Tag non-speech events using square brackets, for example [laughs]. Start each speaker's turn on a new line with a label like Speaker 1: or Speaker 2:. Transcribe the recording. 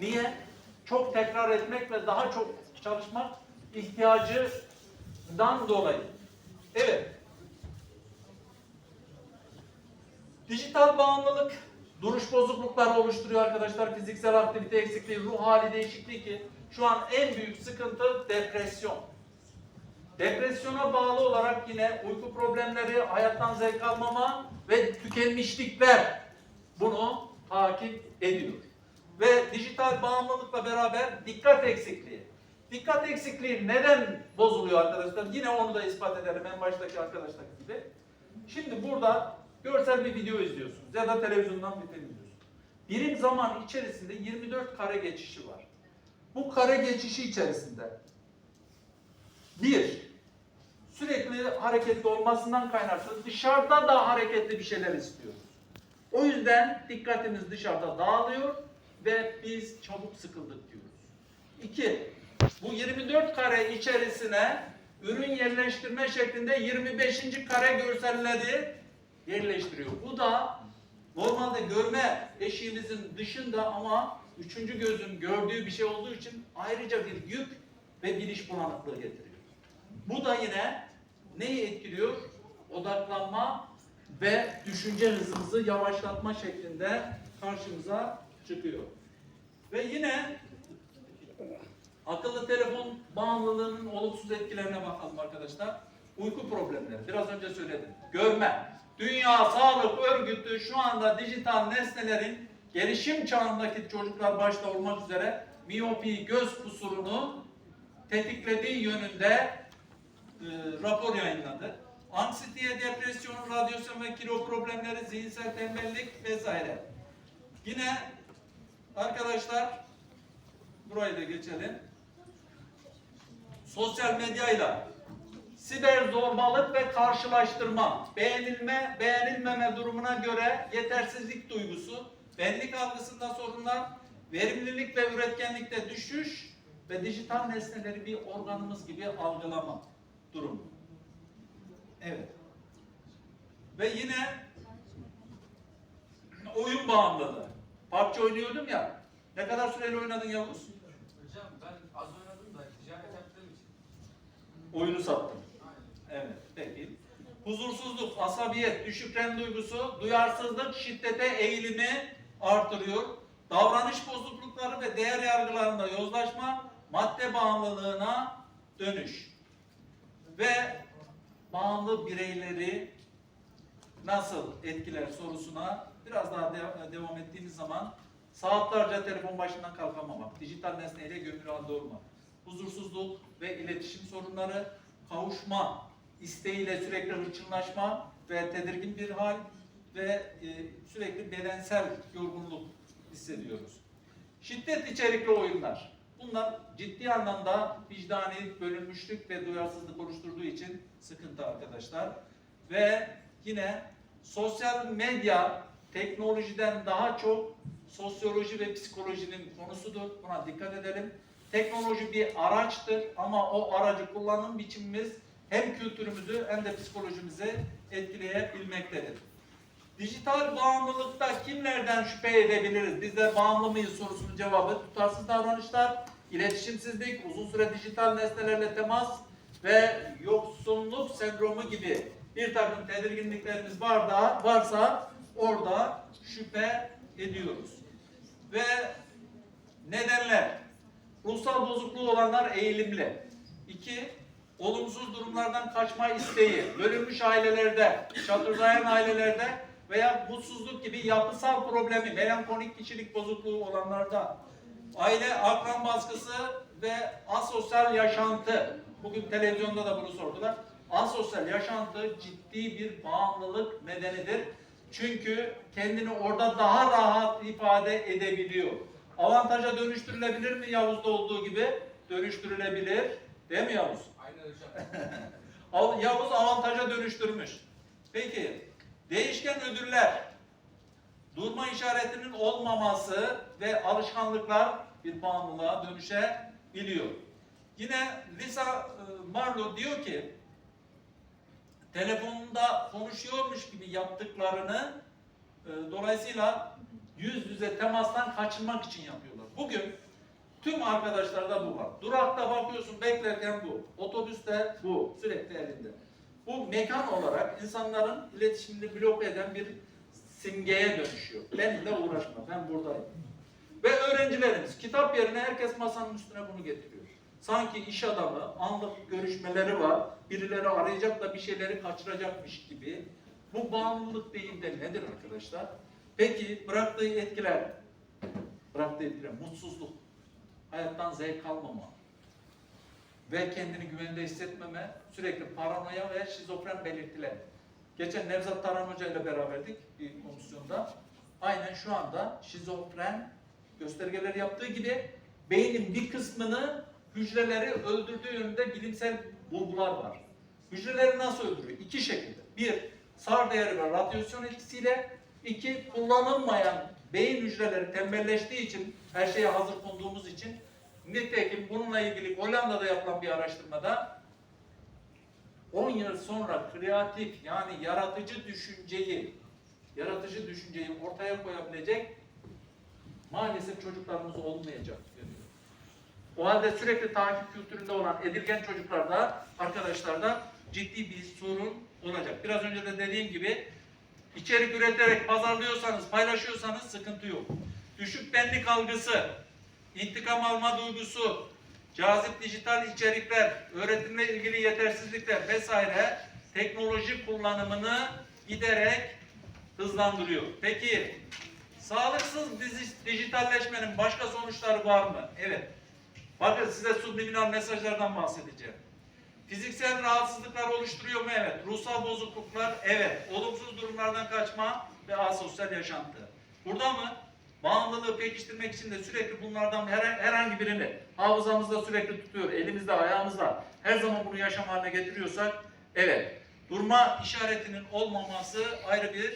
Speaker 1: Niye? Çok tekrar etmek ve daha çok çalışmak ihtiyacından dolayı. Evet. Dijital bağımlılık duruş bozuklukları oluşturuyor arkadaşlar. Fiziksel aktivite eksikliği, ruh hali değişikliği ki şu an en büyük sıkıntı depresyon. Depresyona bağlı olarak yine uyku problemleri, hayattan zevk almama ve tükenmişlikler bunu takip ediyor. Ve dijital bağımlılıkla beraber dikkat eksikliği. Dikkat eksikliği neden bozuluyor arkadaşlar? Yine onu da ispat ederim en baştaki arkadaşlar gibi. Şimdi burada görsel bir video izliyorsunuz ya da televizyondan bir film izliyorsunuz. Birim zaman içerisinde 24 kare geçişi var. Bu kare geçişi içerisinde bir, sürekli hareketli olmasından kaynaklı dışarıda da hareketli bir şeyler istiyoruz. O yüzden dikkatimiz dışarıda dağılıyor ve biz çabuk sıkıldık diyoruz. İki, bu 24 kare içerisine ürün yerleştirme şeklinde 25. kare görselleri yerleştiriyor. Bu da normalde görme eşiğimizin dışında ama üçüncü gözün gördüğü bir şey olduğu için ayrıca bir yük ve biliş bulanıklığı getiriyor. Bu da yine neyi etkiliyor? Odaklanma ve düşünce hızımızı yavaşlatma şeklinde karşımıza çıkıyor. Ve yine akıllı telefon bağımlılığının olumsuz etkilerine bakalım arkadaşlar. Uyku problemleri. Biraz önce söyledim. Görme. Dünya Sağlık Örgütü şu anda dijital nesnelerin gelişim çağındaki çocuklar başta olmak üzere miyopi göz kusurunu tetiklediği yönünde e, rapor yayınladı. Anksiyete, depresyon, radyasyon ve kilo problemleri, zihinsel tembellik vesaire. Yine arkadaşlar burayı da geçelim. Sosyal medyayla siber zorbalık ve karşılaştırma, beğenilme, beğenilmeme durumuna göre yetersizlik duygusu, benlik algısında sorunlar, verimlilik ve üretkenlikte düşüş ve dijital nesneleri bir organımız gibi algılama durumu. Evet. Ve yine oyun bağımlılığı. PUBG oynuyordum ya. Ne kadar süreli oynadın Yavuz?
Speaker 2: Hocam ben az oynadım da ticaret yaptığım için.
Speaker 1: Oyunu sattım. Evet, peki. Huzursuzluk, asabiyet, düşük ren duygusu, duyarsızlık, şiddete eğilimi artırıyor. Davranış bozuklukları ve değer yargılarında yozlaşma, madde bağımlılığına dönüş. Ve bağımlı bireyleri nasıl etkiler sorusuna biraz daha de- devam ettiğimiz zaman saatlerce telefon başından kalkamamak, dijital nesneyle gömülü halde olmak, huzursuzluk ve iletişim sorunları, kavuşma isteğiyle sürekli hırçınlaşma ve tedirgin bir hal ve e, sürekli bedensel yorgunluk hissediyoruz. Şiddet içerikli oyunlar. Bunlar ciddi anlamda vicdani bölünmüşlük ve duyarsızlık oluşturduğu için sıkıntı arkadaşlar. Ve yine sosyal medya teknolojiden daha çok sosyoloji ve psikolojinin konusudur. Buna dikkat edelim. Teknoloji bir araçtır ama o aracı kullanım biçimimiz hem kültürümüzü hem de psikolojimizi etkileyebilmektedir. Dijital bağımlılıkta kimlerden şüphe edebiliriz? Biz de bağımlı mıyız sorusunun cevabı tutarsız davranışlar, iletişimsizlik, uzun süre dijital nesnelerle temas ve yoksunluk sendromu gibi bir takım tedirginliklerimiz var da varsa orada şüphe ediyoruz. Ve nedenler ruhsal bozukluğu olanlar eğilimli. İki, olumsuz durumlardan kaçma isteği, bölünmüş ailelerde, çatırdayan ailelerde veya mutsuzluk gibi yapısal problemi, melankolik kişilik bozukluğu olanlarda, aile akran baskısı ve asosyal yaşantı. Bugün televizyonda da bunu sordular. Asosyal yaşantı ciddi bir bağımlılık nedenidir. Çünkü kendini orada daha rahat ifade edebiliyor. Avantaja dönüştürülebilir mi Yavuz'da olduğu gibi? Dönüştürülebilir. Değil mi Yavuz?
Speaker 2: Aynen hocam. [laughs]
Speaker 1: Av- Yavuz avantaja dönüştürmüş. Peki, değişken ödüller, durma işaretinin olmaması ve alışkanlıklar bir bağımlılığa dönüşebiliyor. Yine Lisa e, Marlowe diyor ki, telefonunda konuşuyormuş gibi yaptıklarını e, dolayısıyla yüz yüze temastan kaçınmak için yapıyorlar. Bugün tüm arkadaşlarda bu var. Durakta bakıyorsun beklerken bu. Otobüste bu. Sürekli elinde. Bu mekan olarak insanların iletişimini bloke eden bir simgeye dönüşüyor. Benimle uğraşma, ben buradayım. Ve öğrencilerimiz kitap yerine herkes masanın üstüne bunu getiriyor. Sanki iş adamı, anlık görüşmeleri var, birileri arayacak da bir şeyleri kaçıracakmış gibi. Bu bağımlılık değil de nedir arkadaşlar? Peki bıraktığı etkiler, bıraktığı etkiler, mutsuzluk, hayattan zevk almama ve kendini güvende hissetmeme, sürekli paranoya ve şizofren belirtiler. Geçen Nevzat Taran Hoca ile beraberdik bir komisyonda. Aynen şu anda şizofren göstergeleri yaptığı gibi beynin bir kısmını hücreleri öldürdüğü bilimsel bulgular var. Hücreleri nasıl öldürüyor? İki şekilde. Bir, SAR değeri ve radyasyon etkisiyle. iki kullanılmayan beyin hücreleri tembelleştiği için, her şeye hazır konduğumuz için nitekim bununla ilgili Hollanda'da yapılan bir araştırmada 10 yıl sonra kreatif yani yaratıcı düşünceyi yaratıcı düşünceyi ortaya koyabilecek maalesef çocuklarımız olmayacak. O halde sürekli takip kültüründe olan edilgen çocuklarda, arkadaşlarda ciddi bir sorun olacak. Biraz önce de dediğim gibi içerik üreterek pazarlıyorsanız, paylaşıyorsanız sıkıntı yok. Düşük benlik algısı, intikam alma duygusu, cazip dijital içerikler, öğretimle ilgili yetersizlikler vesaire teknoloji kullanımını giderek hızlandırıyor. Peki sağlıksız dijitalleşmenin başka sonuçları var mı? Evet. Bakın size subliminal mesajlardan bahsedeceğim. Fiziksel rahatsızlıklar oluşturuyor mu? Evet. Ruhsal bozukluklar? Evet. Olumsuz durumlardan kaçma ve asosyal yaşantı. Burada mı? Bağımlılığı pekiştirmek için de sürekli bunlardan her- herhangi birini hafızamızda sürekli tutuyor, elimizde, ayağımızda her zaman bunu yaşam haline getiriyorsak evet. Durma işaretinin olmaması ayrı bir